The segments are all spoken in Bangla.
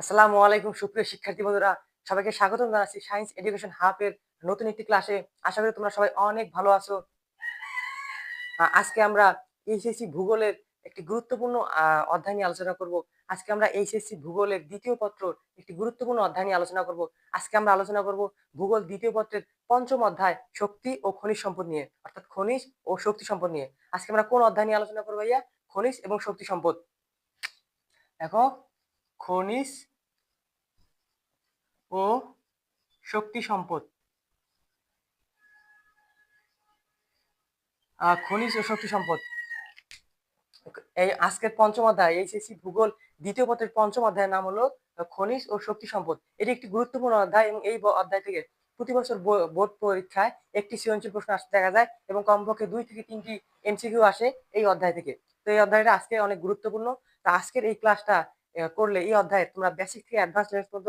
আসসালামু আলাইকুম, সুপ্রিয় শিক্ষার্থী বন্ধুরা। সবাইকে স্বাগতম জানাচ্ছি সায়েন্স এডুকেশন হাবের নতুন একটি ক্লাসে আশা করি তোমরা সবাই অনেক ভালো আছো। আজকে আমরা এইচএসসি ভূগোলের একটি গুরুত্বপূর্ণ অধ্যায় নিয়ে আলোচনা করব। আজকে আমরা এইচএসসি ভূগোলের দ্বিতীয় পত্র একটি গুরুত্বপূর্ণ অধ্যায় নিয়ে আলোচনা করব। আজকে আমরা আলোচনা করব ভূগোল দ্বিতীয় পত্রের পঞ্চম অধ্যায় শক্তি ও খনিজ সম্পদ নিয়ে, অর্থাৎ খনিজ ও শক্তি সম্পদ নিয়ে। আজকে আমরা কোন অধ্যায় নিয়ে আলোচনা করব ভাইয়া? খনিজ এবং শক্তি সম্পদ। দেখো খনিজ ও শক্তি সম্পদ। খনিজ ও শক্তি সম্পদ। এই আজকের পঞ্চম অধ্যায়, এইচএসসি ভূগোল, দ্বিতীয় পত্রের পঞ্চম অধ্যায়ের নাম হলো খনিজ ও শক্তি সম্পদ। এটি একটি গুরুত্বপূর্ণ অধ্যায় এবং এই অধ্যায় থেকে প্রতি বছর বোর্ড পরীক্ষায় একটি সৃজনশীল প্রশ্ন আসতে দেখা যায় এবং কমপক্ষে দুই থেকে তিনটি এমসিকিউ আসে এই অধ্যায় থেকে। তো এই অধ্যায়টা আজকে অনেক গুরুত্বপূর্ণ। তো আজকের এই ক্লাসটা করলে এই অধ্যায়ে তোমরা বেসিক থেকে অ্যাডভান্স লেভেল পর্যন্ত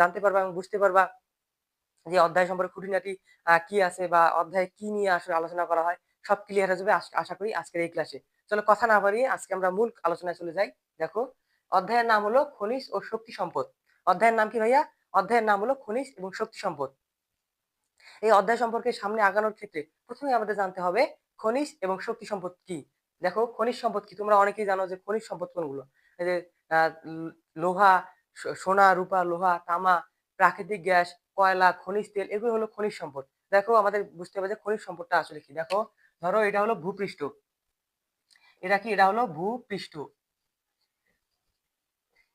জানতে পারবা এবং বুঝতে পারবা যে অধ্যায় সম্পর্কে খুঁটিনাটি কি আছে বা অধ্যায়ে কি নিয়ে আসলে আলোচনা করা হয়, সব ক্লিয়ার হয়ে যাবে আশা করি আজকের এই ক্লাসে চলো কথা না বাড়িয়ে আজকে আমরা মূল আলোচনায় চলে যাই। দেখো, অধ্যায়ের নাম হলো খনিজ ও শক্তি সম্পদ। অধ্যায়ের নাম কি ভাইয়া? অধ্যায়ের নাম হলো খনিজ এবং শক্তি সম্পদ। এই অধ্যায় সম্পর্কে সামনে আগানোর ক্ষেত্রে প্রথমে আমাদের জানতে হবে খনিজ এবং শক্তি সম্পদ কি। দেখো, খনিজ সম্পদ কি? তোমরা অনেকেই জানো যে খনিজ সম্পদ কোনগুলো? যে লোহা সোনা, রূপা, লোহা, তামা, প্রাকৃতিক গ্যাস, কয়লা, খনিজ তেল, এগুলো হলো খনিজ সম্পদ। দেখো আমাদের বুঝতে হবে যে খনিজ সম্পদটা আসলে কি। দেখো, ধরো এটা হলো ভূপৃষ্ঠ। এটা কি? এটা হলো ভূপৃষ্ঠ।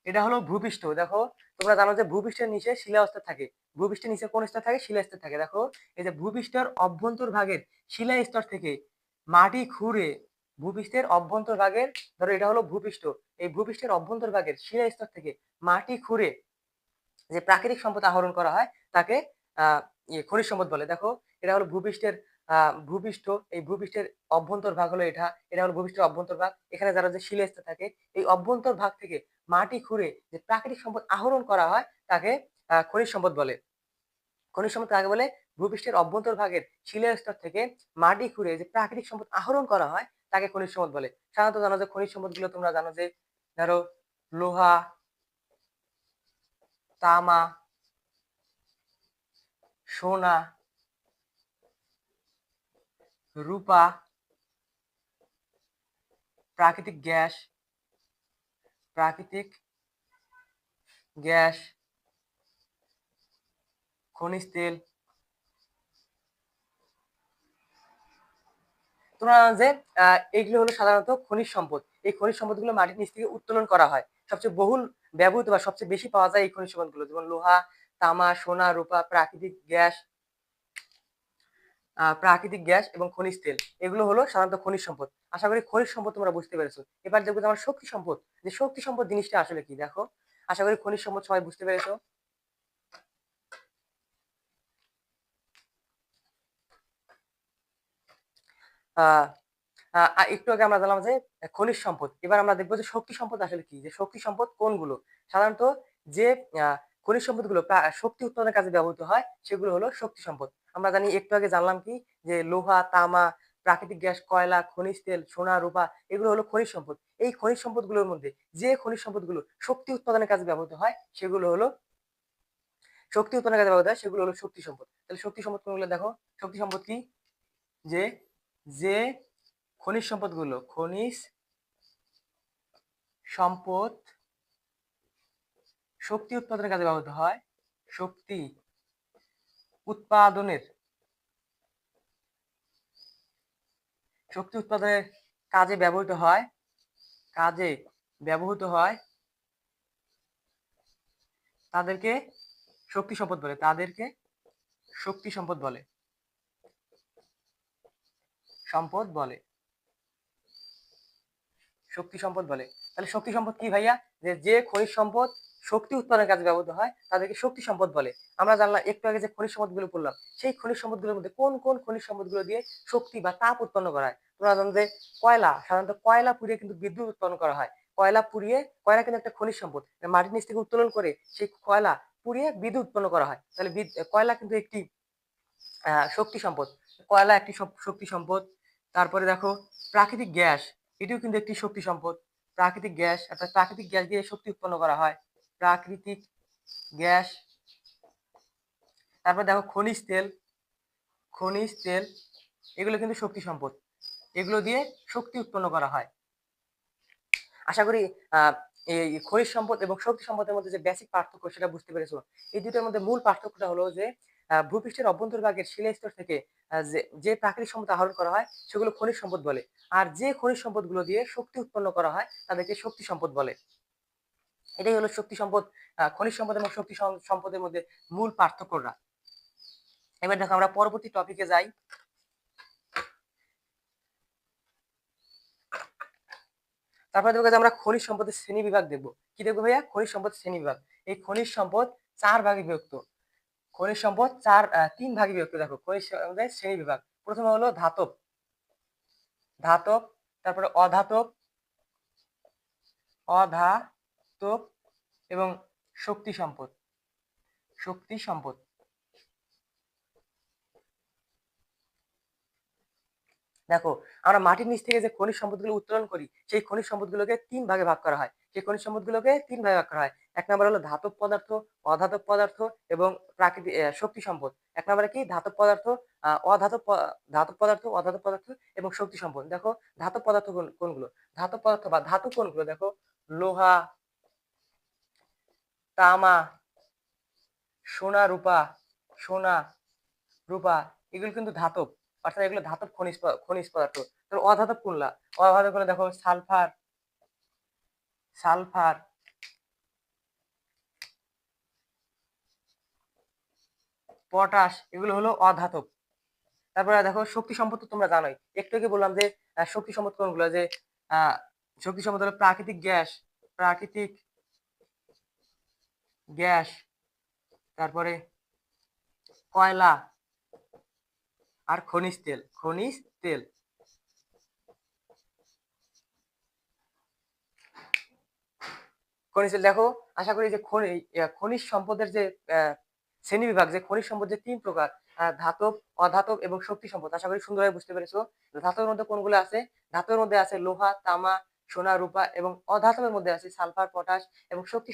এটা হলো ভূপৃষ্ঠ। দেখো, তোমরা জানো যে ভূপৃষ্ঠের নিচে শিলাস্তর থাকে। ভূপৃষ্ঠের নিচে কোন স্তর থাকে? শিলা স্তর থাকে। দেখো, এই যে ভূপৃষ্ঠের অভ্যন্তর ভাগের শিলা স্তর থেকে মাটি খুঁড়ে ভূপৃষ্ঠের অভ্যন্তর ভাগের ধরো এটা হলো ভূপৃষ্ঠ, এই ভূপৃষ্ঠের অভ্যন্তর ভাগের শিলা স্তর থেকে মাটি খুঁড়ে যে প্রাকৃতিক সম্পদ আহরণ করা হয়, তাকে ইয়ে খনিজ সম্পদ বলে। দেখো, এটা হলো ভূপৃষ্ঠের ভূপৃষ্ঠ, এই ভূপৃষ্ঠের অভ্যন্তর ভাগ হলো এটা এটা হলো ভূপৃষ্ঠের অভ্যন্তর ভাগ এখানে যারা যে শিলাস্তর থাকে, এই অভ্যন্তর ভাগ থেকে মাটি খুঁড়ে যে প্রাকৃতিক সম্পদ আহরণ করা হয়, তাকে খনিজ সম্পদ বলে। খনিজ সম্পদ কাকে বলে? ভূপৃষ্ঠের অভ্যন্তর ভাগের শিলা স্তর থেকে মাটি খুঁড়ে যে প্রাকৃতিক সম্পদ আহরণ করা হয় তাকে খনিজ সম্পদ বলে। সাধারণত জানো যে খনিজ সম্পদগুলো তোমরা জানো যে, ধরো লোহা, তামা, সোনা, রূপা, প্রাকৃতিক গ্যাস প্রাকৃতিক গ্যাস, খনিজ তেল তোমরা যে আহ, এইগুলো হলো সাধারণত খনিজ সম্পদ। এই খনিজ সম্পদগুলো মাটির নিচ থেকে উত্তোলন করা হয়। সবচেয়ে বহুল ব্যবহৃত বা সবচেয়ে বেশি পাওয়া যায় এই খনিজ সম্পদগুলো যেমন লোহা তামা সোনা রূপা প্রাকৃতিক গ্যাস প্রাকৃতিক গ্যাস এবং খনিজ তেল। এগুলো হলো সাধারণত খনিজ সম্পদ। আশা করি খনিজ সম্পদ তোমরা বুঝতে পেরেছ। এবার দেখব আমার শক্তি সম্পদ। যে শক্তি সম্পদ জিনিসটা আসলে কি? দেখো আশা করি খনিজ সম্পদ সবাই বুঝতে পেরেছ। একটু আগে আমরা জানলাম যে খনিজ সম্পদ। এবার আমরা দেখব যে শক্তি সম্পদ আসলে কি? যে শক্তি সম্পদ কোনগুলো? সাধারণত যে খনিজ সম্পদগুলো শক্তি উৎপাদনের কাজে ব্যবহৃত হয়, সেগুলো হলো শক্তি সম্পদ। আমরা জানি, একটু আগে জানলাম কি? যে লোহা, তামা, প্রাকৃতিক গ্যাস, কয়লা, খনিজ তেল, সোনা, রূপা, এগুলো হলো খনিজ সম্পদ। এই খনিজ সম্পদগুলোর মধ্যে যে খনিজ সম্পদগুলো শক্তি উৎপাদনের কাজে ব্যবহৃত হয়, সেগুলো হলো শক্তি উৎপাদনের কাজে ব্যবহৃত হয়, সেগুলো হলো শক্তি সম্পদ। তাহলে শক্তি সম্পদ কোনগুলো দেখো? শক্তি সম্পদ কি? যে যে খনিজ সম্পদগুলো, খনিজ সম্পদ শক্তি উৎপাদনের কাজে ব্যবহৃত হয়, শক্তি উৎপাদনের শক্তি উৎপাদনের কাজে ব্যবহৃত হয়, কাজে ব্যবহৃত হয়, তাদেরকে শক্তি সম্পদ বলে, তাদেরকে শক্তি সম্পদ বলে। সম্পদ বলে। শক্তি সম্পদ বলে। তাহলে শক্তি সম্পদ কি ভাইয়া? যে যে খনিজ সম্পদ শক্তি উৎপাদনের কাজে ব্যবহৃত হয়, তাদেরকে শক্তি সম্পদ বলে। আমরা জানলাম, একটু আগে যে খনিজ সম্পদগুলো পড়লাম, সেই খনিজ সম্পদগুলোর মধ্যে কোন কোন খনিজ সম্পদগুলো দিয়ে শক্তি বা তাপ উৎপন্ন করা হয়? তোমরা জানো যে কয়লা, সাধারণত কয়লা পুড়িয়ে কিন্তু বিদ্যুৎ উৎপন্ন করা হয়। কয়লা পুড়িয়ে, কয়লা কিন্তু একটা খনিজ সম্পদ। মাটির নিচ থেকে উত্তোলন করে সেই কয়লা পুড়িয়ে বিদ্যুৎ উৎপন্ন করা হয়। তাহলে কয়লা কিন্তু একটি শক্তি সম্পদ। কয়লা একটি শক্তি সম্পদ। তারপরে দেখো প্রাকৃতিক গ্যাস, এটিও কিন্তু একটি শক্তি সম্পদ। প্রাকৃতিক গ্যাস, অর্থাৎ প্রাকৃতিক গ্যাস দিয়ে শক্তি উৎপন্ন করা হয়। প্রাকৃতিক গ্যাস, তারপর দেখো খনিজ তেল খনিজ তেল, এগুলো কিন্তু শক্তি সম্পদ। এগুলো দিয়ে শক্তি উৎপন্ন করা হয়। আশা করি এই খনিজ সম্পদ এবং শক্তি সম্পদের মধ্যে যে বেসিক পার্থক্য সেটা বুঝতে পেরেছ। এই দুটোর মধ্যে মূল পার্থক্যটা হলো যে ভূপৃষ্ঠের অভ্যন্তরভাগের শিলাস্তর থেকে যে প্রাকৃতিক সম্পদ আহরণ করা হয়, সেগুলো খনিজ সম্পদ বলে। আর যে খনিজ সম্পদগুলো দিয়ে শক্তি উৎপন্ন করা হয়, তাদেরকে শক্তি সম্পদ বলে। এটাই হলো শক্তি সম্পদ খনিজ সম্পদ এবং শক্তি সম্পদের মধ্যে মূল পার্থক্যরা। এবার দেখো আমরা পরবর্তী টপিকে যাই। তারপরে দেখব আমরা খনিজ সম্পদের শ্রেণি বিভাগ দেখব। কি দেখব ভাইয়া? খনিজ সম্পদ শ্রেণি বিভাগ। এই খনিজ সম্পদ চার ভাগে বিভক্ত। খনিজ সম্পদ চার তিন ভাগে বিভক্ত। দেখো, খনিজ সম্পদের শ্রেণি বিভাগ। প্রথমে হলো ধাতব। ধাতব, তারপরে অধাতব অধাতব এবং শক্তি সম্পদ। শক্তি সম্পদ। দেখো, আমরা মাটির নিচ থেকে যে খনিজ সম্পদগুলো উত্তোলন করি, সেই খনিজ সম্পদগুলোকে তিন ভাগে ভাগ করা হয়। সেই খনিজ সম্পদগুলোকে তিন ভাগে ভাগ করা হয়। এক নম্বর হলো ধাতব পদার্থ, অধাতব পদার্থ এবং প্রাকৃতিক শক্তি সম্পদ। এক নম্বরে কি? ধাতব পদার্থ অধাতব ধাতব পদার্থ, অধাতব পদার্থ এবং শক্তি সম্পদ। দেখো, ধাতব পদার্থ কোন- কোনগুলো? ধাতব পদার্থ বা ধাতু কোনগুলো? দেখো, লোহা, তামা, সোনা রূপা সোনা রূপা, এগুলো কিন্তু ধাতব। অর্থাৎ এগুলো ধাতব খনিজ খনিজ পদার্থ। তো অধাতব কোনলা অধাতব কোনলা দেখো সালফার সালফার। পটাশ, এগুলো হলো অধাতব। তারপরে দেখো শক্তি সম্পদ তো তোমরা জানোই। একটু আগে বললাম যে শক্তি সম্পদ কোনগুলো? যে শক্তি সম্পদ হলো প্রাকৃতিক গ্যাস প্রাকৃতিক গ্যাস, তারপরে কয়লা আর খনিজ তেল। খনিজ তেল। খনিজ দেখো, আশা করি যে খনি খনিজ সম্পদের যে শ্রেণি বিভাগ, যে খনিজ সম্পদ যে তিন প্রকার ধাতব, অধাতব এবং শক্তি সম্পদ, আশা করি সুন্দরভাবে বুঝতে পেরেছ। ধাতবের মধ্যে কোনগুলো আছে? ধাতবের মধ্যে আছে লোহা, তামা, সোনা, রূপা এবং অধাতবের মধ্যে আছে সালফার, পটাশ এবং শক্তি